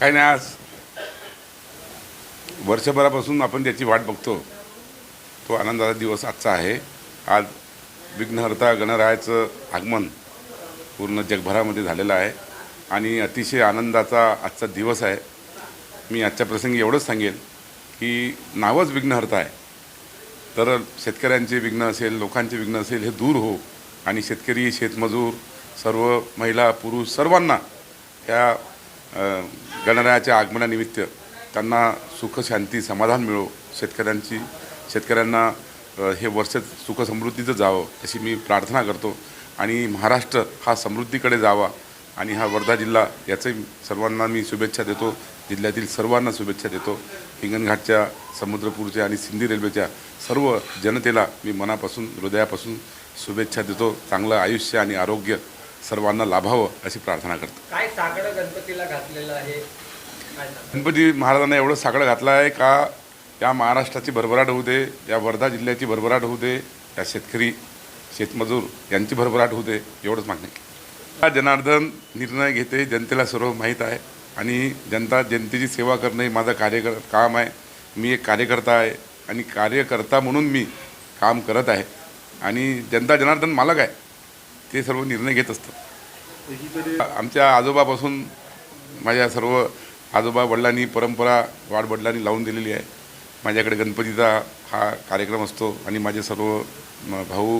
काही नाही आज. वर्षभरापासून आपण त्याची वाट बघतो. तो आनंदाचा दिवस आजचा आहे. आज विघ्नहर्ता गणरायाचं आगमन पूर्ण जगभरामध्ये झालेलं आहे. आणि अतिशय आनंदाचा आजचा दिवस आहे. मी आजच्या प्रसंगी एवढंच सांगेन की नावच विघ्नहर्ता आहे. तर शेतकऱ्यांचे विघ्न असेल लोकांचे विघ्न असेल हे दूर हो. आणि शेतकरी शेतमजूर सर्व महिला पुरुष सर्वांना ह्या गणरायाच्या आगमनानिमित्त त्यांना सुख शांती समाधान मिळो. शेतकऱ्यांची शेतकऱ्यांना हे वर्ष सुख समृद्धीचं जावं अशी मी प्रार्थना करतो. आणि महाराष्ट्र हा समृद्धीकडे जावा आणि हा वर्धा जिल्हा याचंही सर्वांना मी शुभेच्छा देतो. जिल्ह्यातील सर्वांना शुभेच्छा देतो. हिंगणघाटच्या समुद्रपूरच्या आणि सिंधी रेल्वेच्या सर्व जनतेला मी मनापासून हृदयापासून शुभेच्छा देतो. चांगलं आयुष्य आणि आरोग्य सर्वांना लाभावं अशी प्रार्थना करतो. काय साकडं गणपतीला घातलेलं आहे? गणपती महाराजांना एवढं साकडं घातलं आहे का या महाराष्ट्राची भरभराट होऊ दे या वर्धा जिल्ह्याची भरभराट होऊ दे या शेतकरी शेतमजूर यांची भरभराट होऊ दे एवढंच मागणं. हा जनार्दन निर्णय घेते जनतेला सर्व माहीत आहे आणि जनता जनतेची सेवा करणं हे माझं कार्य काम आहे. मी एक कार्यकर्ता आहे आणि कार्यकर्ता म्हणून मी काम करत आहे. आणि जनता जनार्दन मालक आहे. ते सर्व निर्णय घेत असतं आमच्या आजोबापासून माझ्या सर्व आजोबा वडिलांनी परंपरा वाडवडिलांनी लावून दिलेली आहे. माझ्याकडे गणपतीचा हा कार्यक्रम असतो आणि माझे सर्व भाऊ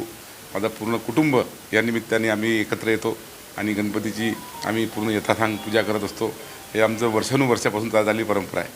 माझं पूर्ण कुटुंब या निमित्ताने आम्ही एकत्र येतो आणि गणपतीची आम्ही पूर्ण यथासांग पूजा करत असतो. हे आमचं वर्षानुवर्षापासून चालत आलेली परंपरा आहे.